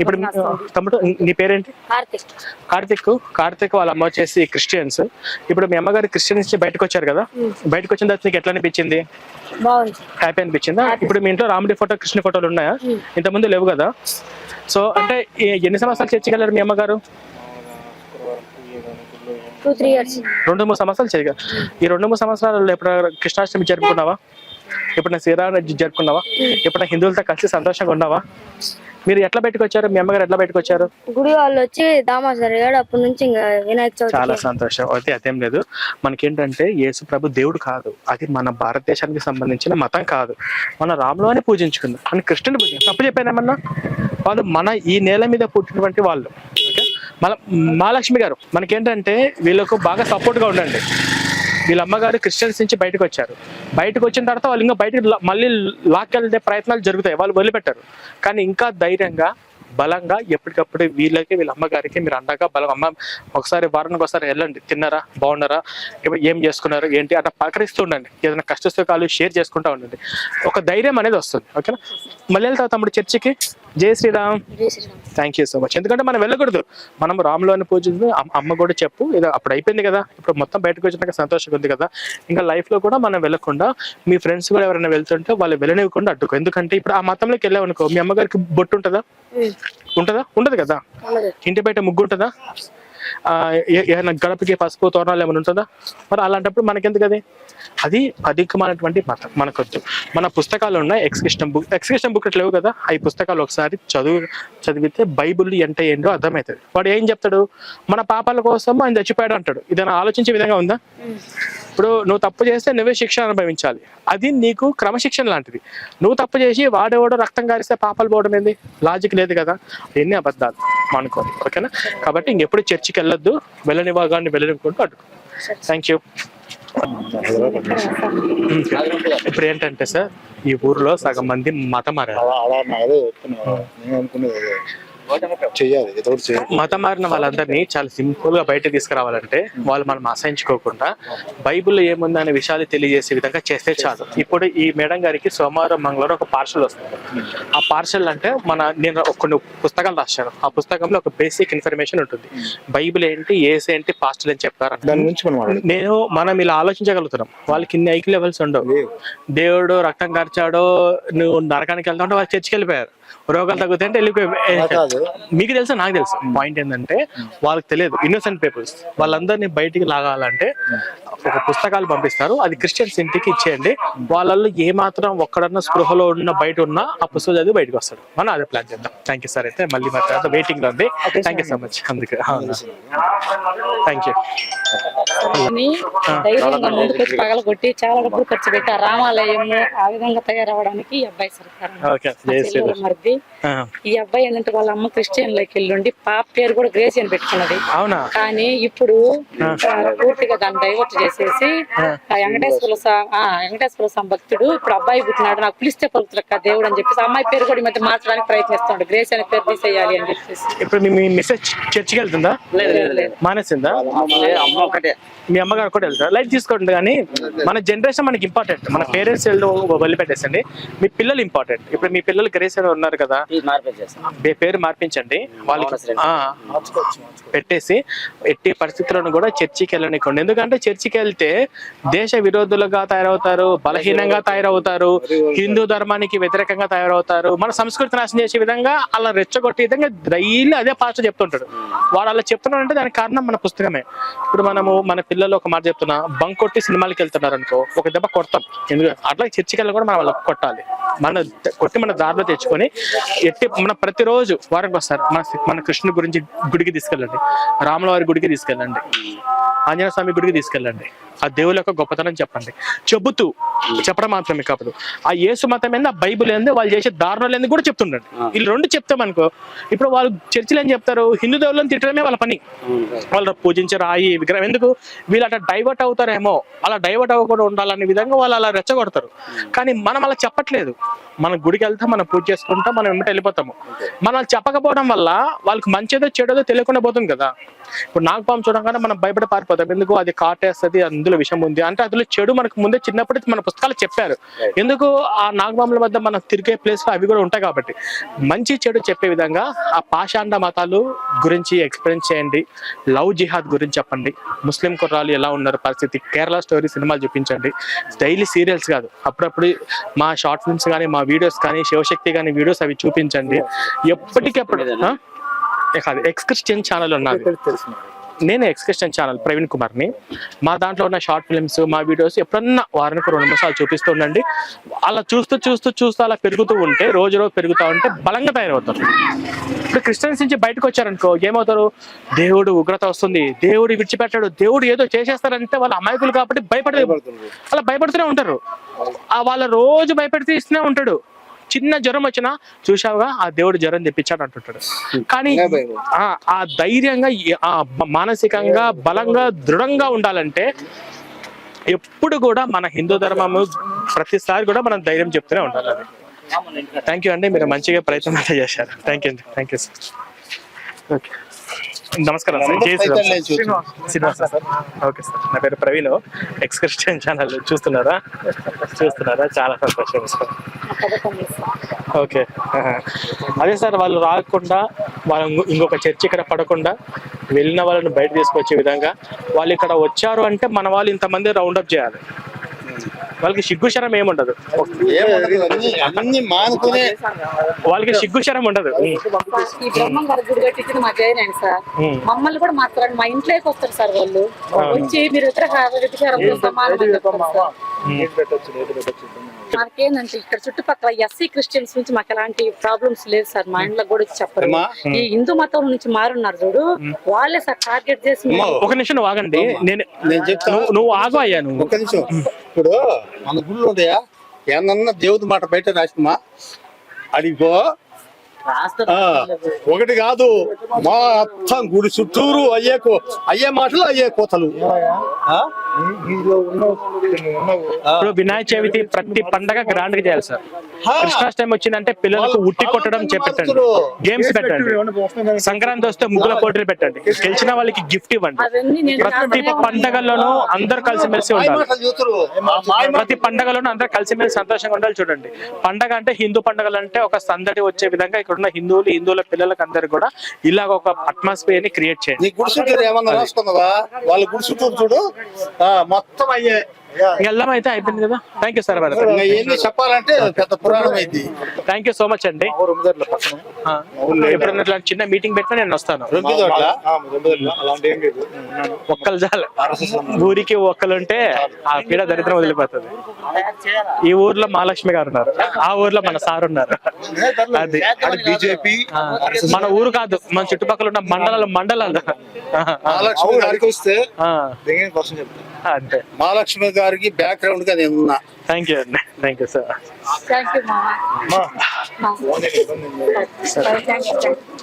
ఇప్పుడు తమ్ముడు నీ పేరేంటి? కార్తిక్. కార్తిక్ కార్తిక్ వాళ్ళ అమ్మ వచ్చేసి క్రిస్టియన్స్ ఇప్పుడు మీ అమ్మగారు క్రిస్టియన్స్ నుంచి బయటకు వచ్చారు కదా? బయటకు వచ్చిన తర్వాత నీకు ఎట్లా అనిపించింది? హ్యాపీ అనిపించిందా? ఇప్పుడు మీ ఇంట్లో రాముడి ఫోటో కృష్ణ ఫోటోలు ఉన్నాయా? ఇంతకుముందు లేవు కదా? సో అంటే ఎన్ని సంవత్సరాలు చర్చగలరు మీ అమ్మగారు? రెండు మూడు సంవత్సరాలు చేయగలరు ఈ రెండు మూడు సంవత్సరాలలో ఎప్పుడు కృష్ణాష్టమి జరుపుకున్నావా? ఎప్పుడైనా శ్రీరామ జరుపుకున్నావా? ఎప్పుడైనా హిందువులతో కలిసి సంతోషంగా ఉన్నావా? మీరు ఎట్లా బయటకు వచ్చారు మీ అమ్మగారు ఎట్లా బయటకు వచ్చారు గుడి వాళ్ళు వచ్చి దామా జరిగాడు. అప్పటి నుంచి ఇంకా వినాయక చాలా చవితి సంతోషం. అయితే అదేం లేదు. మనకేంటంటే యేసు ప్రభు దేవుడు కాదు. అది మన భారతదేశానికి సంబంధించిన మతం కాదు. మన రాములోనే పూజించుకుందాం. మన కృష్ణుని పూజించాం తప్పు చెప్పానేమన్నా? వాళ్ళు మన ఈ నేల మీద పుట్టినటువంటి వాళ్ళు. ఓకే? మన మహాలక్ష్మి గారు మనకేంటంటే వీళ్ళకు బాగా సపోర్ట్గా ఉండండి. వీళ్ళ అమ్మగారు క్రిస్టియన్స్ నుంచి బయటకు వచ్చారు. బయటకు వచ్చిన తర్వాత వాళ్ళు ఇంకా బయటకు మళ్ళీ లాక్కెళ్ళే ప్రయత్నాలు జరుగుతాయి. వాళ్ళు వదిలిపెట్టారు. కానీ ఇంకా ధైర్యంగా బలంగా ఎప్పటికప్పుడు వీళ్ళకి వీళ్ళ అమ్మగారికి మీరు అండగా బలం అమ్మ ఒకసారి వారానికి ఒకసారి వెళ్ళండి తిన్నారా బాగున్నారా ఏం చేసుకున్నారు ఏంటి అట్లా పలకరిస్తూ ఉండండి ఏదైనా కష్ట సుఖాలు షేర్ చేసుకుంటూ ఉండండి. ఒక ధైర్యం అనేది వస్తుంది ఓకేనా? మళ్ళీ వెళ్తావు తమ్ముడు చర్చికి జై Shriram. Thank you so much ఎందుకంటే మనం వెళ్ళకూడదు మనం రాములోని పూజించి అమ్మ- కూడా చెప్పు ఏదో అప్పుడు అయిపోయింది కదా ఇప్పుడు మొత్తం బయటకు వచ్చినాక సంతోషంగా ఉంది కదా ఇంకా లైఫ్లో కూడా మనం వెళ్ళకుండా మీ ఫ్రెండ్స్ కూడా ఎవరైనా వెళ్తుంటే వాళ్ళు వెళ్ళనివ్వకుండా అడ్డుకో ఎందుకంటే ఇప్పుడు ఆ మతంలోకి వెళ్ళామనుకో మీ అమ్మగారికి బొట్టు ఉంటుందా. ఉంటుందా? ఉండదు కదా? ఇంటి బయట ముగ్గు ఉంటుందా? ఏమైనా ఏదైనా గడపకి పసుపు తోరణాలు ఏమైనా ఉంటుందా? మరి అలాంటప్పుడు మనకెందుకు అది అది అధికమైనటువంటి మతం మనకొద్దు. మన పుస్తకాలు ఉన్నాయి ఎక్స్క్రిషన్ బుక్ ఎక్స్కిషన్ బుక్ లేవు కదా? ఆ పుస్తకాలు ఒకసారి చదువు చదివితే బైబుల్ అంటే ఏంటో అర్థమవుతుంది. వాడు ఏం చెప్తాడు? మన పాపాల కోసం ఆయన చచ్చిపోయాడు అంటాడు. ఇదైనా ఆలోచించే విధంగా ఉందా? ఇప్పుడు నువ్వు తప్పు చేస్తే నువ్వే శిక్ష అనుభవించాలి. అది నీకు క్రమశిక్షణ లాంటిది. నువ్వు తప్పు చేసి వాడేవాడు రక్తం కారిస్తే పాపాలు పోవడం ఏంది? లాజిక్ లేదు కదా? ఎన్ని అబద్ధాలు. అనుకో ఓకేనా? కాబట్టి ఇంకెప్పుడు చర్చికి వెళ్ళొద్దు వెళ్ళని భాగాన్ని వెళ్ళనివ్వకుండా అడ్డుకో. థ్యాంక్ యూ ఇప్పుడు ఏంటంటే సార్ ఈ ఊర్లో సగం మంది మతం మారారు ఏదో చేయాలి మతం మారిన వాళ్ళందరినీ చాలా సింపుల్గా బయట తీసుకురావాలంటే వాళ్ళు మనం అసహించుకోకుండా బైబిల్లో ఏముంది అనే విషయాలు తెలియజేసే విధంగా చేస్తే చాలు. ఇప్పుడు ఈ మేడం గారికి సోమవారం మంగళవారం ఒక పార్సల్ వస్తుంది. ఆ పార్సల్ అంటే మన నేను కొన్ని పుస్తకాలు రాశాను. ఆ పుస్తకంలో ఒక బేసిక్ ఇన్ఫర్మేషన్ ఉంటుంది. బైబిల్ ఏంటి ఏసు ఏంటి పాస్టల్ అని చెప్తారు దాని గురించి మనం. నేను మనం ఇలా ఆలోచించగలుగుతున్నాం. వాళ్ళకి ఇన్ని ఐక్య లెవెల్స్ ఉండవు. దేవుడు రక్తం కార్చాడో నువ్వు నరకానికి వెళ్తా ఉంటే వాళ్ళు చర్చికి వెళ్ళిపోయారు. రోగాలు వెళ్ళిపోయి కాదు. మీకు తెలుసా? నాకు తెలుసు. పాయింట్ ఏంటంటే వాళ్ళకి తెలియదు. ఇన్నోసెంట్ పీపుల్స్ వాళ్ళందరినీ బయటికి లాగాలంటే ఒక పుస్తకాలు పంపిస్తారు. అది క్రిస్టియన్స్ ఇంటికి ఇచ్చేయండి. వాళ్ళల్లో ఏ మాత్రం ఒక్కడన్నా స్పృహలో ఉన్న బయట ఉన్నా ఆ పుస్తకం చదివి బయటకు వస్తాడు. మనం అదే ప్లాన్ చేద్దాం. థ్యాంక్ యూ సార్ అయితే మళ్ళీ మా తర్వాత వెయిటింగ్లో ఉంది. థ్యాంక్ యూ సో మచ్ అందుకే. థ్యాంక్ యూ అని ధైర్యంగా ముందుకొచ్చి పగలగొట్టి చాలా డబ్బులు ఖర్చు పెట్టి. ఆ రామాలయము ఆ విధంగా తయారవడానికి ఈ అబ్బాయి సరకారం. ఓకే ఆ, ఈ అబ్బాయి ఏంటంటే వాళ్ళ అమ్మ క్రిస్టియన్లోకి వెళ్ళి పాప పేరు కూడా గ్రేసి అని పెట్టుకున్నది. అవునా? కానీ ఇప్పుడు పూర్తిగా దాన్ని డైవర్ట్ చేసేసి ఆ. వెంకటేశ్వర వెంకటేశ్వర స్వామి భక్తుడు ఇప్పుడు అబ్బాయి పుట్టినాడు నాకు పిలిస్తే పలుకుతులక్క దేవుడు అని చెప్పేసి అమ్మాయి పేరు కూడా ఈ మధ్య మార్చడానికి ప్రయత్నిస్తున్నాడు గ్రేస్ అనే పేరు తీసేయాలి అని చెప్పేసి. ఇప్పుడు మీ- మీ మిస్సెస్ చర్చికి వెళ్తుందా? మానేసిందా? మీ అమ్మగారు కూడా వెళ్తారు? లైట్ తీసుకోండి కానీ మన జనరేషన్ మనకి ఇంపార్టెంట్. మన పేరెంట్స్ వదిలిపెట్టేసండి. మీ పిల్లలు ఇంపార్టెంట్. ఇప్పుడు మీ పిల్లలు గ్రేస్ అని ఉన్నారు కదా? పే- పేరు మార్పించండి. వాళ్ళకి ఆ, పెట్టేసి ఎట్టి పరిస్థితులను కూడా చర్చికి వెళ్ళనివ్వండి ఎందుకంటే చర్చికి వెళ్తే దేశ విరోధులుగా తయారవుతారు బలహీనంగా తయారవుతారు హిందూ ధర్మానికి వ్యతిరేకంగా తయారవుతారు. మన సంస్కృతి నాశనం చేసే విధంగా అలా రెచ్చగొట్టే విధంగా డైలీ అదే పాస్టర్ చెప్తుంటాడు. వాడు అలా చెప్తున్నాడంటే దానికి కారణం మన పుస్తకమే. ఇప్పుడు మనము మన పిల్లలు ఒక మాట చెప్తున్నా బంక్ కొట్టి సినిమాలకి వెళ్తున్నారు అనుకో ఒక దెబ్బ కొడతాం. ఎందుకంటే అట్లా చర్చికి వెళ్ళి కూడా మనం వాళ్ళకి కొట్టాలి. మన కొట్టి మన దారిలో తెచ్చుకొని ఎట్టి మన ప్రతిరోజు వారానికి వస్తారు మన మన కృష్ణుడి గురించి గుడికి తీసుకెళ్ళండి. రాముల వారి గుడికి తీసుకెళ్ళండి. ఆంజనేయ స్వామి గుడికి తీసుకెళ్ళండి. ఆ దేవుల యొక్క గొప్పతనం చెప్పండి. చెబుతూ చెప్పడం మాత్రమే కాదు. ఆ యేసు మతం ఏంది ఆ బైబుల్ ఏంది వాళ్ళు చేసే దారుణాలు ఏంది కూడా చెప్తుండండి. వీళ్ళు రెండు చెప్తామనుకో ఇప్పుడు వాళ్ళు చర్చిలు ఏం చెప్తారు హిందూ దేవుళ్ళని తిట్టడమే వాళ్ళ పని. వాళ్ళు పూజించే రాయి విగ్రహం ఎందుకు? వీళ్ళు అట్లా డైవర్ట్ అవుతారేమో అలా డైవర్ట్ అవ్వకుండా ఉండాలనే విధంగా వాళ్ళు అలా రెచ్చగొడతారు. కానీ మనం అలా చెప్పట్లేదు. మన గుడికి వెళ్తాం మనం పూజ చేసుకుంటాం మనం వెంబట వెళ్ళిపోతాము. మనం చెప్పకపోవడం వల్ల వాళ్ళకి మంచిదో చెడదో తెలియకుండా పోతుంది కదా. ఇప్పుడు నాగపాము చూడగానే మనం భయపడి పారిపోతాం. ఎందుకు? అది కాటేస్తుంది అందులో విషం ఉంది. అంటే అందులో చెడు మనకు ముందే చిన్నప్పుడు మన పుస్తకాలు చెప్పారు. ఎందుకు? ఆ నాగబాముల వద్ద మనం తిరిగే ప్లేస్ అవి కూడా ఉంటాయి కాబట్టి. మంచి చెడు చెప్పే విధంగా ఆ పాషాండ మతాలు గురించి ఎక్స్ప్లెయిన్ చేయండి. లవ్ జిహాద్ గురించి చెప్పండి. ముస్లిం కుర్రాలు ఎలా ఉన్నారు పరిస్థితి? కేరళ స్టోరీ సినిమాలు చూపించండి. డైలీ సీరియల్స్ కాదు. అప్పుడప్పుడు మా షార్ట్ ఫిల్మ్స్ కానీ మా వీడియోస్ కానీ శివశక్తి కానీ వీడియోస్ అవి చూపించండి. ఎప్పటికెప్పుడు కాదు ఎక్స్ క్రిస్టియన్ ఛానల్ ఉన్నది. నేను ఎక్స్ క్రిస్టియన్ ఛానల్ ప్రవీణ్ కుమార్ని మా దాంట్లో ఉన్న షార్ట్ ఫిల్మ్స్ మా వీడియోస్ ఎప్పుడన్నా వారానికి రెండు సార్లు చూపిస్తూ ఉండండి. అలా చూస్తూ చూస్తూ చూస్తూ అలా పెరుగుతూ ఉంటే రోజు రోజు పెరుగుతూ ఉంటే బలంగా తయారవుతారు. ఇప్పుడు క్రిస్టియన్స్ నుంచి బయటకు వచ్చారనుకో ఏమవుతారు? దేవుడు ఉగ్రత వస్తుంది. దేవుడు విడిచిపెట్టాడు. దేవుడు ఏదో చేసేస్తారంటే వాళ్ళ అమాయకులు కాబట్టి భయపడలేదు. అలా భయపడుతూనే ఉంటారు. ఆ వాళ్ళ రోజు భయపెడితే ఇస్తూనే ఉంటాడు. చిన్న జ్వరం వచ్చినా చూసావుగా ఆ దేవుడు జ్వరం తెప్పించాడు అంటుంటాడు. కానీ. ఆ ఆ ధైర్యంగా మానసికంగా బలంగా దృఢంగా ఉండాలంటే ఎప్పుడు కూడా మన హిందూ ధర్మము ప్రతిసారి కూడా మనం ధైర్యం చెప్తూనే ఉండాలి. థ్యాంక్ యూ అండి. మీరు మంచిగా ప్రయత్నం అయితే చేశారు. థ్యాంక్ యూ అండి. థ్యాంక్ యూ సార్ ఓకే నమస్కారం సార్ జై. శ్రీనివాస సార్ ఓకే సార్ నా పేరు ప్రవీణ్. ఎక్స్ క్రిస్టియన్ ఛానల్ చూస్తున్నారా? చూస్తున్నారా? చాలా సంతోషం సార్. ఓకే. అదే సార్ వాళ్ళు రాకుండా వాళ్ళు ఇంకో- ఇంకొక చర్చ్ ఇక్కడ పడకుండా వెళ్ళిన వాళ్ళని బయట తీసుకొచ్చే విధంగా వాళ్ళు ఇక్కడ వచ్చారు అంటే మన వాళ్ళు ఇంతమంది రౌండ్ అప్ చేయాలి. వాళ్ళకి సిగ్గు శరం ఏముండదు వాళ్ళకి సిగ్గు శరం ఉండదు. మమ్మల్ని కూడా మాట్లాడండి మా ఇంట్లోకి వస్తారు సార్ వాళ్ళు. వచ్చి మీరు ఇతర మనకేందంటే ఇక్కడ చుట్టుపక్కల ఎస్సీ క్రిస్టియన్స్ నుంచి మాకు ఎలాంటి ప్రాబ్లమ్స్ లేదు సార్. మా ఇంట్లో కూడా చెప్పరు. ఈ హిందూ మతం నుంచి మారున్నారు చూడు. వాళ్ళే సార్ టార్గెట్ చేసి ఒక నిమిషం నువ్వు ఆగండి. నేను నేను చెప్తా. నువ్వు- ఆగు అయ్యా నువ్వు. ఒక్క నిమిషం. ఇప్పుడు మన గుళ్ళు ఉంటాయా ఏమన్నా దేవుడి మాట బయట రాసినమా? అడిగో ఒకటి కాదు. మొత్తం గుడి చుట్టూరు అయ్యే కో అయ్యే మాటలు అయ్యే కోతలు. ఆ? ఇప్పుడు వినాయక చవితి ప్రతి పండగ గ్రాండ్గా చేయాలి సార్. హా. కృష్ణాష్టమి వచ్చిందంటే పిల్లలకు ఉట్టి కొట్టడం చేపెట్టండి గేమ్స్ పెట్టండి. సంక్రాంతి వస్తే ముగ్గుల పోటీలు పెట్టండి. గెలిచిన వాళ్ళకి గిఫ్ట్ ఇవ్వండి. అవన్నీ నేను ప్రతి పండగలోనూ అందరు కలిసిమెలిసి ఉండాలి. ప్రతి పండగలోనూ అందరూ కలిసిమెలిసి సంతోషంగా ఉండాలి చూడండి. పండగ అంటే హిందూ పండగలు అంటే ఒక సందడి వచ్చే విధంగా ఇక్కడ ఉన్న హిందువులు హిందువుల పిల్లలకు అందరు కూడా ఇలాగ ఒక అట్మాస్ఫియర్ని క్రియేట్ చేయండి. వాళ్ళ గుడి చూడు. మొత్తం అయ్యే. ఎల్లం అయితే అయిపోయింది కదా? థ్యాంక్ యూ సార్ ఎన్ని చెప్పాలంటే పెద్ద పురాణం అయింది థ్యాంక్ యూ సో మచ్ అండి. ఆ, ఎప్పుడన్నా ఇట్లా చిన్న మీటింగ్ పెట్టినా నేను వస్తాను. ఒక్కలు చాలు. ఊరికి ఒక్కలు ఉంటే ఆ పీడ దరిద్రం వదిలిపోతుంది. ఈ ఊర్లో మహాలక్ష్మి గారు ఉన్నారు. ఆ ఊర్లో మన సార్ ఉన్నారు. అది. బీజేపీ మన ఊరు కాదు మన చుట్టుపక్కల ఉన్న మండలాలు మండలాలు. మహాలక్ష్మి గారికి వస్తే అంతే. మహాలక్ష్మి గారికి బ్యాక్గ్రౌండ్గా నేను ఉన్నా థ్యాంక్ యూ అండి thank you sir thank you